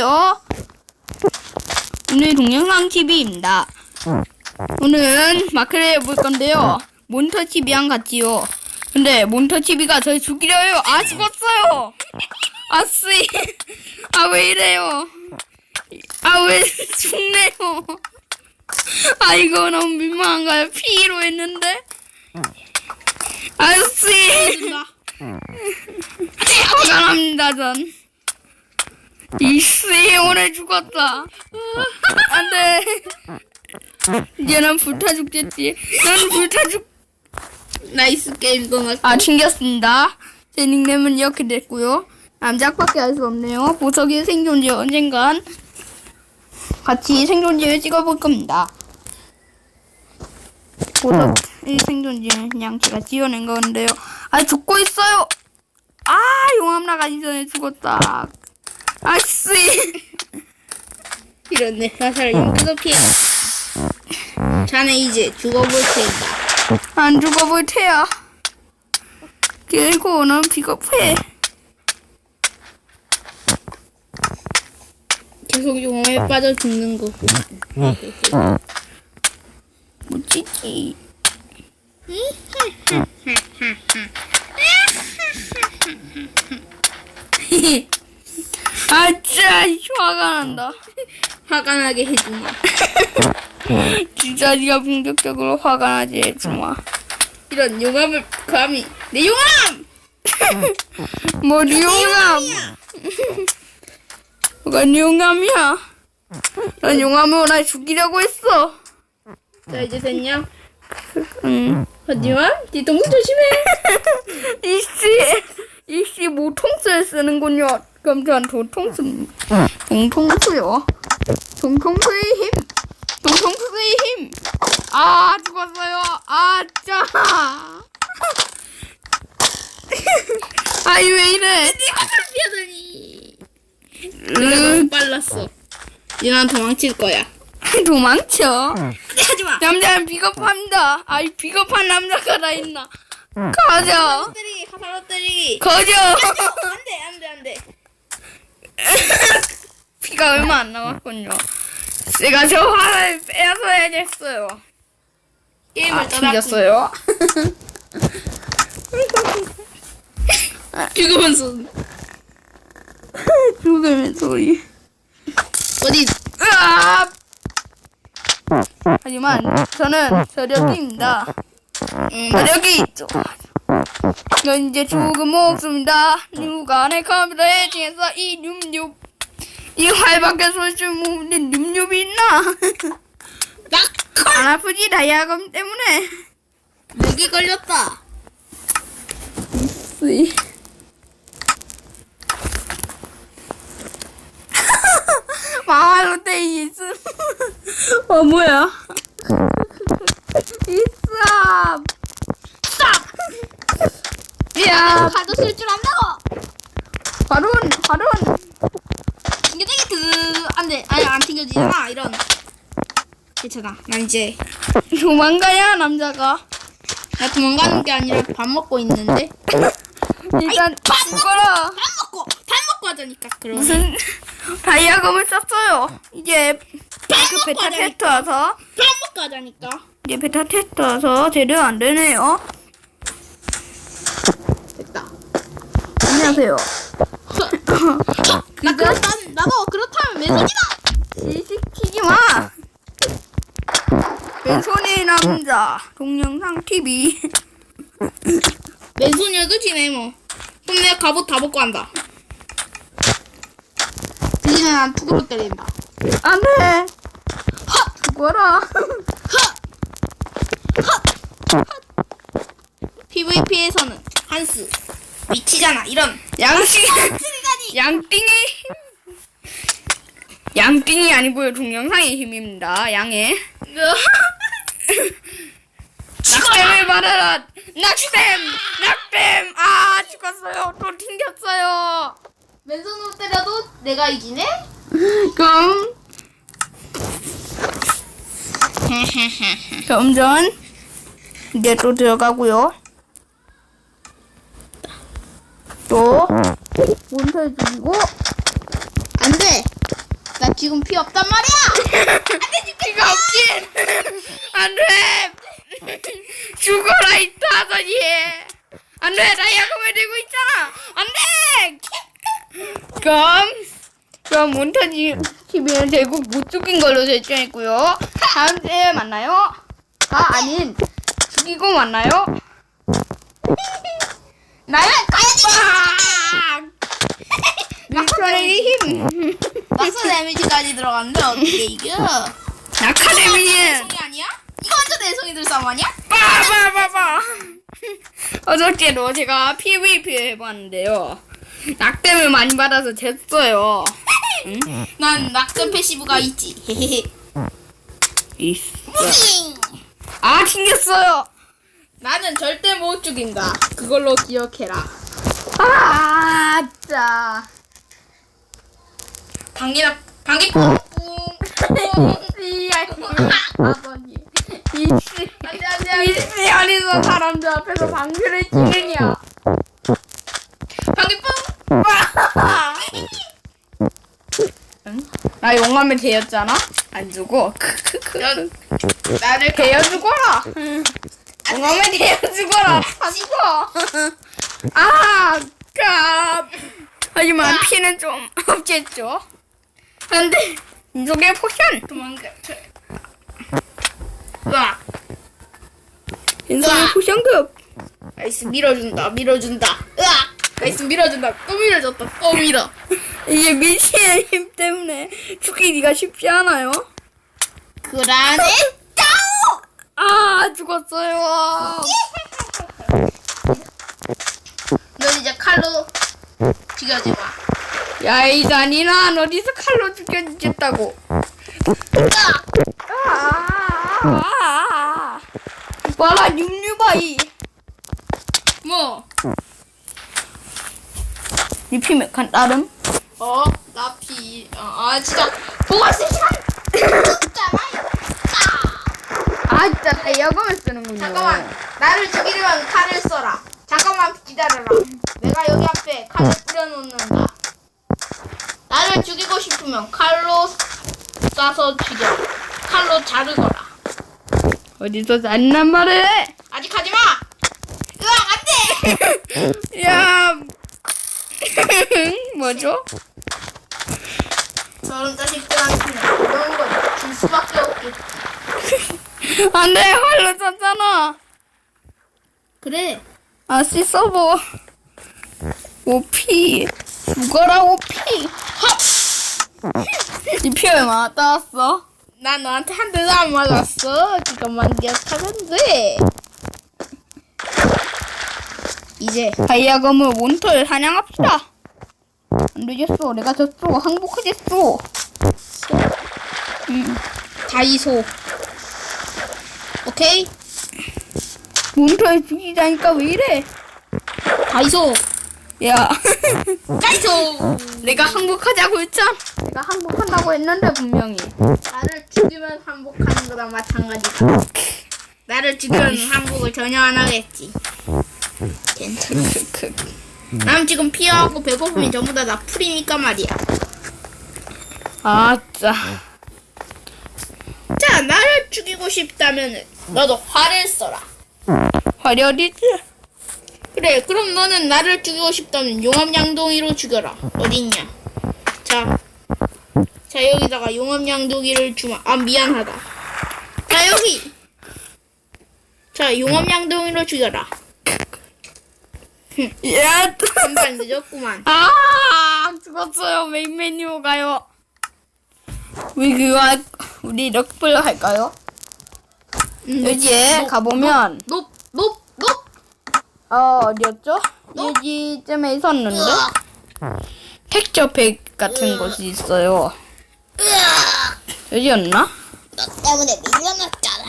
안녕하세요. 오늘 동영상 TV입니다. 오늘은 마크를 해볼 건데요. 몬터 TV랑 같이요. 근데 몬터 TV가 저를 죽이려요. 아 죽었어요. 아쓰이. 아왜 이래요. 아 왜 죽네요. 아 이거 너무 민망한가요? 피로 했는데. 아쓰이. 화가 납니다 전. 이씨 오늘 죽었다. 안돼. 이제 난 불타 죽겠지. 난 불타 죽. 나이스 게임 떠났어. 아 챙겼습니다. 제 닉네임은 이렇게 됐고요. 남작밖에 알 수 없네요. 보석의 생존지 언젠간 같이 생존지를 찍어볼 겁니다. 보석의 생존지는 그냥 제가 지어낸 건데요. 아 죽고 있어요. 아 용암 나가기 전에 죽었다. 아씨. 이런네 사살 용기도 피해. 자네 이제 죽어볼 테니까. 안 죽어볼 테야. 그리고 넌 비겁해. 계속 용암에 빠져 죽는 거. 묻지지. 아짜 화가 난다. 화가 나게 해주마. 진짜 네가 본격적으로 화가 나지 해주마. 이런 용암을 감히 내 용암! 뭐 용암? 뭐가 용암이야? 난 용암으로 날 죽이려고 했어. 자 이제 됐냐? 응. 하지만 뒤통수 조심해. 이씨, 이씨 모통수에 쓰는군요. 그럼 전 도통수, 동통수요. 동통수의 힘, 동통수의 힘. 아 죽었어요. 아 짜. 아이 왜 이래? 네가 탈피하더니. 내가 너무 으, 빨랐어. 이제 난 도망칠 거야. 도망쳐. 하지마. 남자는 비겁합니다. 아이 비겁한 남자가 다 있나? 가자. 때리기 화살로 때리기. 가자. 안돼 안돼 안돼. 피가 얼마 안 남았군요. 제가 저 화를 빼앗아야겠어요. 게임을 아, 떠났군. 튕겼어요. 죽으면서 죽음의 소리. 어디 으아! 하지만 저는 저력입니다. 음, 저력이 있죠. 넌 이제 죽음 없습니다. 누가 내 컴퓨터에 지에서 이 눔눕 이 활밖에 쏠줄 모르는 눔눕이 있나? 나안 아프지 다이아검 때문에. 목이 걸렸다. 쓰이. 망할 때 있음. 어 뭐야? 있음. 야, 가도 쓸줄 안다고. 바론, 바론. 튕겨지기 그 안돼 안 튕겨지잖아 이런. 괜찮아. 난 이제 도망가야 남자가. 나 도망가는 게 아니라 밥 먹고 있는데. 일단 밥 죽어라. 밥 먹고 밥 먹고 하자니까 그럼. 무슨 다이아검을 썼어요. 이제 밥그 베타 하자니까. 테스트 와서 밥 먹고 하자니까. 이제 베타 테스트 와서 제대로 안 되네요. 됐다. 안녕하세요. 나 그렇다 나도 그렇다면 맨손이다. 시시키지 마. 왼손의 남자 동영상 TV. 맨손이어도 지네 뭐. 그럼 내가 갑옷 다 벗고 한다. 대신에 난 투구로 때린다. 안돼. 죽어라. PVP에서는 한스 위치잖아 이런. 양식 양띵의 힘. 양띵이 아니고요 동영상의 힘입니다. 양의 낙뎀을 받아라. 낙뎀 낙뎀 아 죽었어요. 또 튕겼어요. 맨손으로 때려도 내가 이기네? 그럼 그럼 전 이제 또 들어가고요. 또 몬터 죽이고 안 돼. 지금 피 없단 말이야. 피가 없긴! 안 돼! 죽어라 이 타선이! 안돼 나 야금을 들고 있잖아! 안 돼! 그럼 그럼 몬타지 TV는 결국 못 죽인 걸로 결정했고요. 다음 주에 만나요. 아 아닌. 죽이고 만나요. 나야 가야지 밀천의 힘 막스 데미지까지 들어갔는데 어떻게 이겨? 아카데미는 내성이 아니야? 이거 완전 내성이 들 싸움 아니야? 빠바바바 어저께도 제가 PVP 해봤는데요 낙뎀을 많이 받아서 졌어요 난 낙전 패시브가 있지. 있어. 아 튕겼어요 나는 절대 못 죽인다. 그걸로 기억해라. 아 진짜 방귀나 방귀 뿡뿡. 아버지 이씨 안돼 안돼 이씨 어디서 사람들 앞에서 방귀를 찌르냐 방귀 뿡. 응? 나 용암에 되었잖아 안넌 나를 되어 죽어라 용암에 되어 죽어라 다 죽어 아 깝. 하지만 피는 좀 없겠죠 안돼 인속의 포션 도망가. 으악. 인속의 포션급 나이스 밀어준다 밀어준다. 으악. 나이스 밀어준다. 또 밀어줬다. 또 밀어. 이게 미신의 힘 때문에 죽이기가 쉽지 않아요 그라네 짜오. 아 죽었어요 넌 이제 칼로 죽여지 마. 야 이 잔인한 어디서 칼로 죽여주겠다고. 아 와라 육류바이 뭐? 니 피맥한 따름 어? 나 피. 어, 아 진짜 보고 있을 시간. 죽잖아. 아 진짜 다이아검을 쓰는군요 잠깐만. 나를 죽이려면 칼을 써라. 잠깐만 기다려라. 내가 여기 앞에 칼을 뿌려놓는다. 나를 죽이고 싶으면 칼로 쏴서 죽여. 칼로 자르거라. 어디서 잔인한 말을 해 아직 하지 마. 으악 안 돼. 야 뭐죠? 저런 자식들한테는 이런 건줄 수밖에 없겠지. 안돼 활로 쳤잖아 그래. 아씨 서버 오피 죽어라 오피 이피 얼마 따왔어? 난 너한테 한 대도 안 맞았어. 그것만 기억하면 돼. 이제 다이아검을 몬터를 사냥합시다 안 되겠어 내가 졌어 항복하겠어 음, 다이소. 오케이. 몬터를 죽이자니까 왜 이래 다이소. 야 다이소. 내가 항복하자고 했잖아 내가 항복한다고 했는데 분명히 나를 죽이면 항복하는 거랑 마찬가지다. 나를 죽이면 항복을 전혀 안 하겠지. 괜찮아. 난 지금 피하고 배고픔이 전부 다 나 풀이니까 말이야. 아짜 자, 나를 죽이고 싶다면 너도 화를 써라. 화려리지 그래, 그럼 너는 나를 죽이고 싶다면 용암양동이로 죽여라. 어딨냐? 자, 자 여기다가 용암양동이를 주마. 아 미안하다. 자 여기. 자 용암양동이로 죽여라. 야 한발 늦었구만. 아 죽었어요 메인 메뉴 가요 우리 그거 할, 우리 럭블 할까요? 음, 여기에 높, 가보면 높, 높, 높. 어 어디였죠? 여기쯤에 있었는데 으악, 텍처팩 같은 곳이 있어요 으악. 여기였나? 너 때문에 밀려났잖아.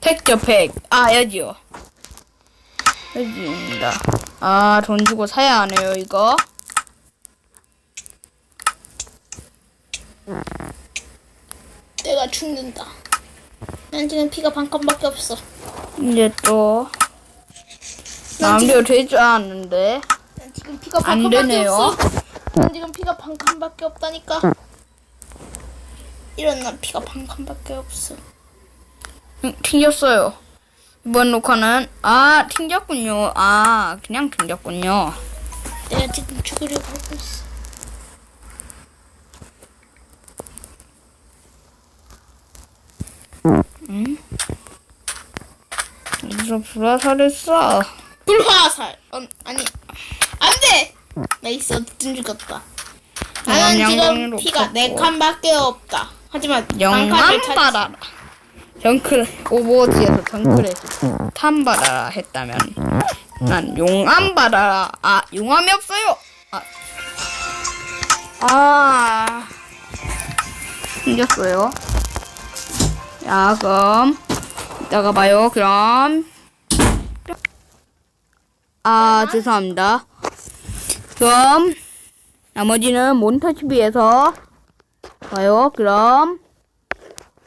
텍처팩 아 여기요 여기입니다 아 돈 주고 사야 하네요 이거 내가 죽는다. 난 지금 피가 반 칸밖에 없어. 이제 또 마음대로 되지 않았는데 난 지금 피가 안반 칸밖에 되네요. 없어. 난 지금 피가 반 칸밖에 없다니까. 이런 난 피가 반 칸밖에 없어. 응, 튕겼어요. 이번 녹화는 아 튕겼군요. 아 그냥 튕겼군요. 내가 지금 죽으려고 하고 있어. 어디서 불화살을 쏴? 불화살. 어, 아니 안 돼. 나이스 어쨌든 죽었다. 나는 음, 지금 피가 네 컸고. 칸밖에 없다. 하지만 칸을 찾았어. 받아라. 정클 오버워치에서 정클에서 탐 받아라 했다면 난 용암 받아라. 아 용암이 없어요. 아, 아 생겼어요. 야 그럼 이따가 봐요. 그럼 아 죄송합니다. 그럼 나머지는 몬터 TV에서 봐요. 그럼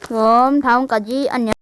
그럼 다음까지 안녕.